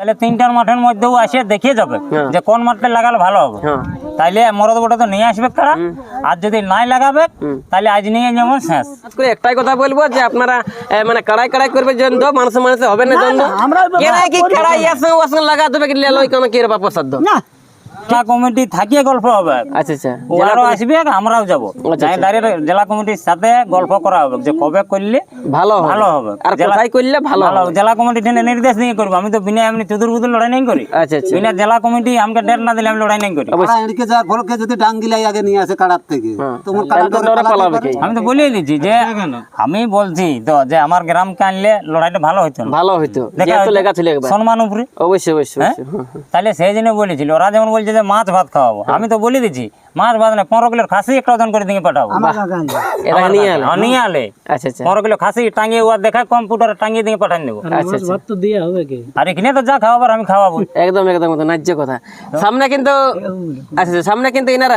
তাহলে তিনটার মাঠের মধ্যেও আসে দেখিয়ে যাবে হ্যাঁ। যে কোন মাঠটা লাগালে ভালো হবে। হ্যাঁ। তাইলে মরদ বটা তো নিয়ে আসবে তারা। আর যদি নাই লাগাবে তাহলে আজ নিয়ে যেমন শেষ। করে একটাই কথা বলব যে আপনারা মানে কড়াই কড়াই করবে জন্য মানুষে মানুষে হবে না আমরা কেনাই কি কড়াই ওয়াসে লাগা দেবে কি লেলো কেন কি রে বাপ সাধ্য? না জেলা কমিটি থাকিয়ে গল্প হবে। আচ্ছা আচ্ছা। ওরাও আসবে আমরাও যাব। আচ্ছা, দাঁড়িয়ে জেলা কমিটির সাথে গল্প করা হবে যে কবে করলে ভালো ভালো হবে। আর কোথায় করলে ভালো ভালো হবে। জেলা কমিটি টেনে নির্দেশ নিয়ে করব। আমি তো বিনা এমনি চুদুর বুদুর লড়াই নাই করি। আচ্ছা আচ্ছা। বিনা জেলা কমিটি আমাকে ডেট না দিলে আমি লড়াই নাই করি। কাড়া যাওয়ার ফলকে যদি ডাঙ্গিলাই আগে নিয়ে আসে কাড়ার থেকে তোমার তাহলে তো ডরে পালাবে কি? আমি তো বলিয়ে দিচ্ছি যে আমি বলছি তো যে আমার গ্রামকে আনলে লড়াইটা ভালো হইতো ভালো হইতো। দেখা লেখা ছিল সম্মান উপরে। অবশ্যই অবশ্যই হ্যাঁ? তাহলে সেই জন্য বলেছিল। ওরা যেমন বলছে মাছ ভাত খাওয়াবো। আমি তো বলে দিচ্ছি মাছ ভাত না পনেরো কিলোর খাসি একটা ওজন করে দিয়ে। পাঠাবো। এটা আলো? হ্যাঁ, আচ্ছা আচ্ছা। পনেরো কিলো খাসি টাঙিয়ে ওর দেখা কম্পিউটারে টাঙিয়ে দিয়ে পাঠান দেবো আচ্ছা তো দিয়ে হবে কি? আর এখানে তো যা খাওয়াবার আমি খাওয়াবো। একদম একদম একদম ন্যায্য কথা। সামনে কিন্তু আচ্ছা আচ্ছা, সামনে কিন্তু এনার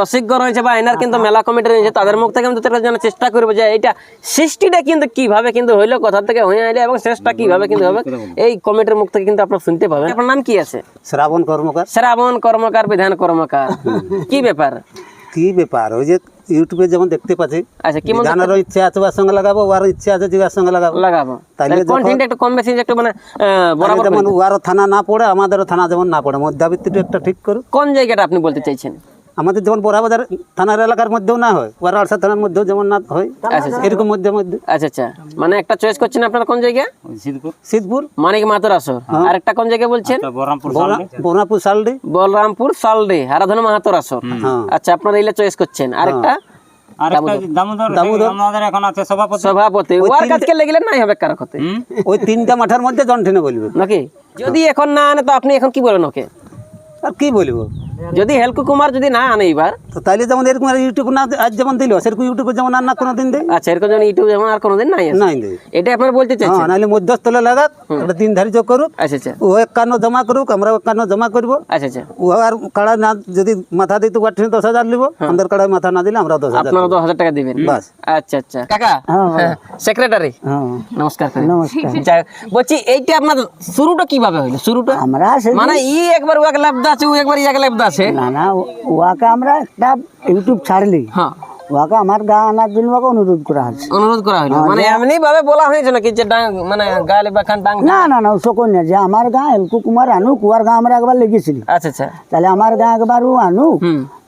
রসিকগণ রয়েছে বা এনার কিন্তু মেলা কমিটি রয়েছে তাদের মুখ থেকে কিন্তু তারা জানার চেষ্টা করব যে এইটা সৃষ্টিটা কিন্তু কীভাবে কিন্তু হইল কথা থেকে হয়ে আইলে এবং শেষটা কীভাবে কিন্তু হবে এই কমিটির মুখ থেকে কিন্তু আপনার শুনতে পাবেন। আপনার নাম কি আছে? শ্রাবণ কর্মকার। শ্রাবণ কর্মকার বিধান কর্মকার। কি ব্যাপার? কি ব্যাপার? ওই যে ইউটিউবে যেমন দেখতে পাচ্ছি আচ্ছা কি গানের ইচ্ছা আছে ওর সঙ্গে লাগাবো ওর ইচ্ছা আছে যে সঙ্গে লাগাবো। লাগাবো। তাহলে কন্টেন্ট একটু কম বেশি একটু মানে বরাবর যেমন ওর থানা না পড়ে আমাদেরও থানা যেমন না পড়ে মধ্যাবৃত্তিটা একটা ঠিক করুন কোন জায়গাটা আপনি বলতে চাইছেন? আমাদের যেমন বড়াবাজার থানার এলাকার মধ্যেও না হয় ওয়ার আড়সা থানার মধ্যেও যেমন না হয় এরকম মধ্যে মধ্যে। আচ্ছা আচ্ছা। মানে একটা চয়েস করছেন আপনারা কোন জায়গা সিদ্ধপুর। সিদ্ধপুর। মানিক মাতর আসর আর একটা কোন জায়গায় বলছেন? বহরমপুর বোনাপুর সালডি। বলরামপুর সালডে হারাধন মাহাতর আসর হ্যাঁ। আচ্ছা আপনারা এইলে চয়েস করছেন। আরেকটা? আর একটা দামোদর আমাদের এখন আছে সভাপতি। সভাপতি। ওর কাছকে লেগেলে নাই হবে কারও হতে ওই তিনটা মাঠের মধ্যে জনঠিনে বলবে। নাকি? যদি এখন না আনে তো আপনি এখন কি বলেন ওকে? আর কি বলব? যদি হেলকু কুমার যদি না আনে এবার তো তাইলে যেমন এরকম আর ইউটিউব না আজ যেমন দিল সেরকম ইউটিউবে যেমন আর না কোনো দিন দেয় আচ্ছা এরকম যেন ইউটিউব যেমন আর কোনোদিন নাই নাই দেয় এটা আপনার বলতে চাইছেন? হ্যাঁ নাহলে মধ্যস্থলে লাগাক একটা দিন ধার্য করুক। আচ্ছা আচ্ছা। ও একান্ন জমা করুক আমরা একান্ন জমা করব। আচ্ছা আচ্ছা। ও আর কাড়া না যদি মাথা দিতে পারছি দশ হাজার নিবো আমাদের কাড়ায় মাথা না দিলে আমরা দশ হাজার আপনারা দশ হাজার টাকা দিবেন? বাস। আচ্ছা আচ্ছা। কাকা সেক্রেটারি হ্যাঁ নমস্কার করি। বলছি এইটা আপনার শুরুটা কীভাবে হইল? শুরুটা? আমরা মানে ই একবার ওয়াকে লাভদা আছে ও একবার ইয়াকে লাভদা আছে। না না ওয়াকে আমরা একটা ইউটিউব ছাড়লি। হ্যাঁ। ওয়াকে আমার গা আনার জন্য ওকে অনুরোধ করা হয়েছে। অনুরোধ করা হইল মানে এমনি ভাবে বলা হয়েছে নাকি যে ডাং মানে গালে বাখান ডাং না না না সকল না যে আমার গা এলকু কুমার আনুক কুয়ার গা আমরা একবার লেগেছিলি। আচ্ছা আচ্ছা। তাহলে আমার গা একবার ও আনুক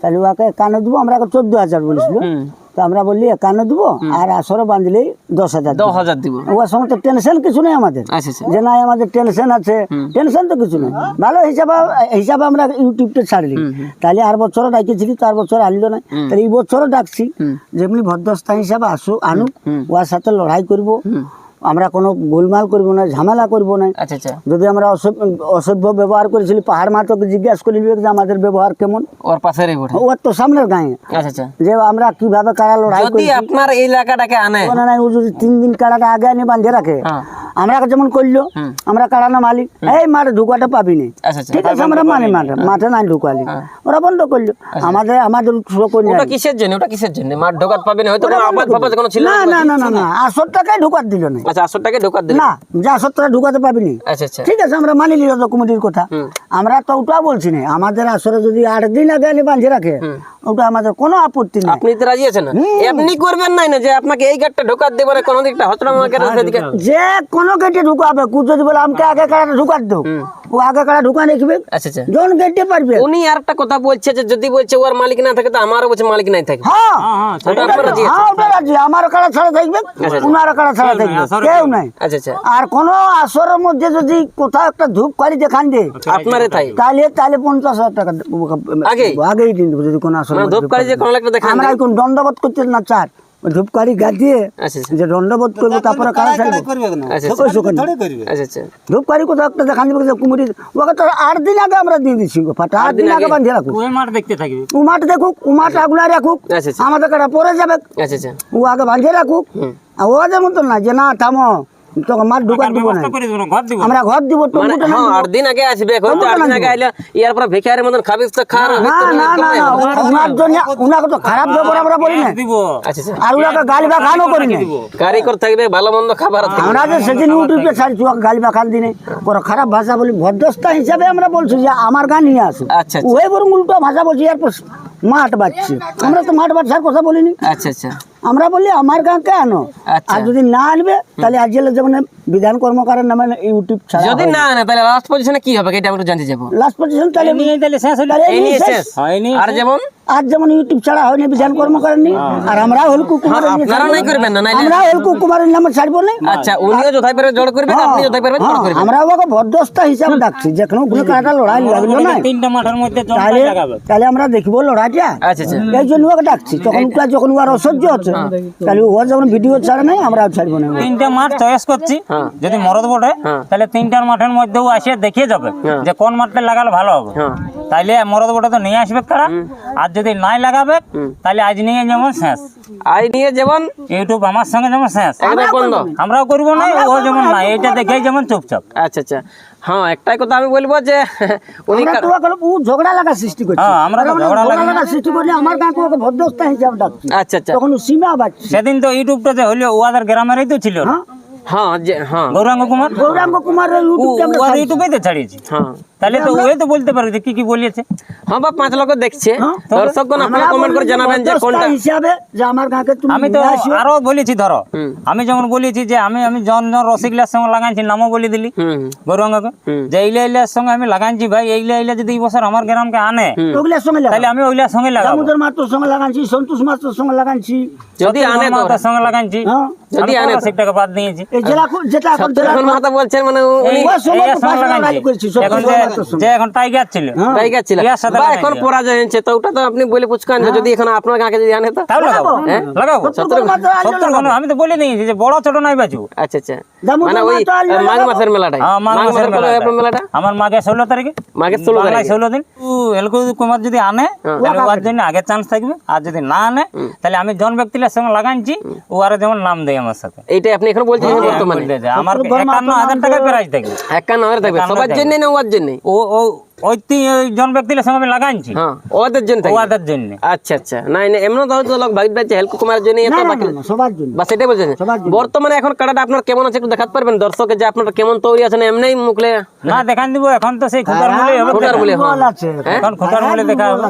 তাহলে ওকে কানে দেবো আমরা চোদ্দ হাজার বলেছিল। তো আমরা বললি একান্ন দিব আর আসরে বাঁধলেই দশ হাজার দশ হাজার দিব ওর সঙ্গে তো টেনশন কিছু নেই আমাদের। আচ্ছা আচ্ছা। যে নাই আমাদের টেনশন আছে। টেনশন তো কিছু নেই। ভালো হিসাবে হিসাবে আমরা ইউটিউবটা ছাড়লি। তাহলে আর বছরও ডাকিছিলি তার বছর আনলো না। তাহলে এই বছর ডাকছি। যেমনি ভদ্রস্থা হিসাবে আসু আনুক ওর সাথে লড়াই করব। আমরা কোনো গোলমাল করব না ঝামেলা করব না। আচ্ছা আচ্ছা। যদি আমরা অসভ্য ব্যবহার করেছিলি পাহাড় মাত্রকে জিজ্ঞাসা করে যে আমাদের ব্যবহার কেমন? ওর পাশে ওর তো সামনের গায়ে। আচ্ছা আচ্ছা। যে আমরা কীভাবে কারা লড়াই করি আপনার এই এলাকাটাকে আনে। না না ও যদি তিন দিন কাড়াটা আগে আনি বাঁধে রাখে হ্যাঁ। আমরা যেমন করল আমরা না মালিক এই মাঠে ঢুকাটা পাবি নি আচ্ছা। ঠিক আছে আমরা মানে মাঠে মাঠে নাই ঢুকালি। ওরা বন্ধ করল। আমাদের আমাদের উৎস করে ওটা কিসের জন্য? ওটা কিসের জন্য? মাঠ ঢোকাত পাবেন হয়তো আবাদ ফাবাদ কোনো ছিল না না না না না আসর টাকায় ঢুকাত দিল না। আচ্ছা আসর ঢোকাত দিল। না যে আসর টাকা ঢুকাতে পাবি আচ্ছা আচ্ছা। ঠিক আছে আমরা মানি নিল কমিটির কথা। আমরা তো ওটা বলছি না। আমাদের আসরে যদি আট দিন আগে বাঁধে রাখে ওটা আমাদের কোনো আপত্তি নেই। আপনি তো রাজি আছেন? এমনি করবেন নাই না যে আপনাকে এই গেটটা দেবে কোনো দিকটা সেদিকে যে কোনো গেটে ঢুকাবে কু যদি বলে আমাকে আগে কাড়াটা ঢুকাত দো ও আগে কাড়া ঢুকা আচ্ছা আচ্ছা। জন গেটে পারবে। উনি আর একটা কথা বলছে যে যদি বলছে ওর মালিক না থাকে তো আমারও বলছে মালিক নাই থাকে। হ্যাঁ। ওটা রাজি হ্যাঁ ওটা রাজি। আমার কাড়া ছাড়া থাকবে? উনার কাড়া ছাড়া থাকবে? কেউ নাই। আচ্ছা আচ্ছা। আর কোন আসরের মধ্যে যদি কোথাও একটা ধূপ কালি দেখান দে আপনারে তাই। তাহলে তাহলে পঞ্চাশ হাজার টাকা আগে। আগেই? দিন দেবো যদি কোনো আসর মানে ধূপকাঠি যে কোনো একটা দেখান আমরা এখন দণ্ডবোধ করতে না চার ওই গা দিয়ে আচ্ছা আচ্ছা। যে দণ্ডবোধ করব তারপরে কাড়া করবে না আচ্ছা ওই সুখানে। থোড়ে করবে। আচ্ছা আচ্ছা। ধূপকাঠি কোথাও একটা দেখান যে কুমুরি। ওকে তো আট দিন আগে আমরা দিয়ে দিচ্ছি ফাটা। আট দিন আগে বাঁধিয়ে রাখুক। ওই মাঠ দেখতে থাকবে। ও মাঠ দেখুক ও মাঠ আগুলা রাখুক। আচ্ছা আচ্ছা। আমাদের কাটা পরে যাবে। আচ্ছা আচ্ছা। ও আগে বাঁধিয়ে রাখুক। আর ও যেমন তো না যে না থামো। তোকে ঢুকার দিব না আমরা ঘর দিব তো দিন আগে আসবে হয়তো আট দিন আগে আইলে ইয়ার পর ভিখারির মতন খাবিস তো খার না না না না উনার জন্য উনাকে তো খারাপ ব্যবহার আমরা বলি না। দিব আর উনাকে গালি বা গানও করি না। কারিগর থাকবে ভালো মন্দ খাবার আমরা যে সেদিন ইউটিউবে ছাড়ছি ওকে গালি বা খাল দিনে পরে খারাপ ভাষা বলি ভদ্রস্থা হিসাবে আমরা বলছি যে আমার গান নিয়ে আসো। আচ্ছা, আচ্ছা। ওই বরং উল্টো ভাষা বলছি মাঠ বাজছে। আমরা তো মাঠ বাজছার কথা বলিনি। আচ্ছা আচ্ছা। আমরা বলি আমার গান কেন আচ্ছা। আর যদি না আনবে তাহলে আজ যেমন বিধান কর্মকারের নামে ইউটিউব ছাড়া যদি না। না তাহলে লাস্ট পজিশনে কি হবে? এটা আমরা জানতে যাব লাস্ট পজিশন তাহলে নিয়ে তাহলে শেষ হলো এই শেষ। হয়নি। আর যেমন? আজ যেমন ইউটিউব ছাড়া হয়নি বিধান কর্মকারের নেই আর আমরা হলকু কুমারের নিয়ে আপনারা নাই করবেন না আমরা হলকু কুমারের নামে ছাড়বো না। আচ্ছা উনিও যথাই পারবে জড় করবেন আপনি যথাই পারবেন জড় হ্যাঁ, করবেন। আমরা ওকে ভদ্রস্থা হিসাবে ডাকছি যেখানে ওগুলো কাটা লড়াই লাগল না। তিনটা মাঠের মধ্যে তাহলে তাহলে আমরা দেখব লড়াইটা। আচ্ছা আচ্ছা। এই জন্য ওকে ডাকছি তখন যখন ওর অসহ্য হচ্ছে তাহলে ও যখন ভিডিও ছাড়ে নাই আমরা ছাড়বো না। তিনটা মাঠ চয়েস করছি। হ্যাঁ। যদি মরদ বটে তাহলে তিনটার মাঠের মধ্যেও আসে দেখিয়ে যাবে যে কোন মাঠটা লাগালে ভালো হবে। হ্যাঁ। তাইলে মরদ বটে তো নিয়ে আসবে তারা আর যদি নাই লাগাবে তাহলে আজ নিয়ে যেমন শেষ। আই নিয়ে যেমন? ইউটিউব আমার সঙ্গে যেমন শেষ। আমরাও করব না ও যেমন না এইটা দেখে যেমন চুপচাপ। আচ্ছা আচ্ছা। হ্যাঁ একটাই কথা আমি বলব যে উনি ঝগড়া লাগা সৃষ্টি করছি। হ্যাঁ, আমরা তো ঝগড়া লাগা- সৃষ্টি করলে আমার গাঁকে ওকে ভদ্রস্থা হিসাবে ডাকছি। আচ্ছা আচ্ছা। তখন সীমা বাড়ছে সেদিন তো ইউটিউবটা যে হইল ওদের গ্রামেরই তো ছিল। হ্যাঁ। হ্যাঁ যে হ্যাঁ। গৌরাঙ্গ কুমার? গৌরাঙ্গ। ইউটিউবেই তো ছাড়িয়েছি। হ্যাঁ। তাহলে তো ওই তো বলতে পারবে কি কি বলিয়েছে। হ্যাঁ বা পাঁচ লোক দেখছে। হ্যাঁ, দর্শকগণ আপনারা কমেন্ট করে জানাবেন যে কোনটা। হিসাবে যে আমার গাঁকে তুমি আমি তো আরও বলেছি ধরো। আমি যেমন বলেছি যে আমি আমি জন জন রসিকলার সঙ্গে লাগাইছি নামও বলে দিলি। হুম, যে এইলা এইলার সঙ্গে আমি লাগাইছি ভাই এইলা এইলা যদি এই বছর আমার গ্রামকে আনে ওগুলোর সঙ্গে তাহলে আমি ওইলার সঙ্গে লাগাবো। মাত্র সঙ্গে লাগাচ্ছি সন্তোষ মাত্র সঙ্গে লাগাচ্ছি যদি আনে তো তার সঙ্গে লাগাইছি হ্যাঁ। যদি আনে। রসিকটাকে বাদ দিয়েছি। এই জেলা যেটা এখন জেলা বলছেন মানে উনি সঙ্গে লাগাইছি। এখন যে মাত্র সঙ্গে। যে এখন টাইগার ছিল। হ্যাঁ। টাইগার ছিল। বা এখন পরাজয় হয়েছে তো ওটা তো আপনি বলে পুচকান যদি এখন আপনার গাঁকে যদি আনে তো? লাগাবো। হ্যাঁ? লাগাবো। সত্তর। ঘন আমি তো বলে দিয়েছি যে বড় ছোট নাই বাজু। আচ্ছা আচ্ছা। মানে ওই মাঘ মাসের মেলাটাই হ্যাঁ, মাঘ মাঘ মাসের মাসের মেলাটা। মেলাটা? আমার মাঘে ষোলো তারিখে। মাঘের ষোলো ষোলো দিন। এলকু কুমার যদি আনে তাহলে ওর জন্য আগে চান্স থাকবে। আর যদি না আনে তাহলে আমি জন ব্যক্তির সঙ্গে লাগাইছি ও আর যেমন নাম দেয় আমার সাথে। এইটাই আপনি এখন বলছেন বর্তমানে। আমার একান্ন হাজার টাকা প্রাইজ থাকবে। একান্ন হাজার থাকবে। সবার জন্য না ওর জন্য? ও ও ওই জন ব্যক্তির সঙ্গে আমি লাগাইছি হ্যাঁ ওদের জন্য ওদের জন্য। আচ্ছা আচ্ছা। নাই না এমন তো হয়তো লোক ভাগ পাচ্ছে হেল্প কুমারের জন্য না, বাকি না, না, সবার জন্য। বা সেটাই বলছেন বর্তমানে এখন কাটাটা আপনার কেমন আছে একটু দেখাতে পারবেন? দর্শকে যে আপনার কেমন তৈরি আছেন এমনি মুখলে না দেখান দিব এখন তো সেই খুদার মূল্যই হবে। খুদার মূল্যে, হ্যাঁ। আছে। এখন খুদার দেখা হবে।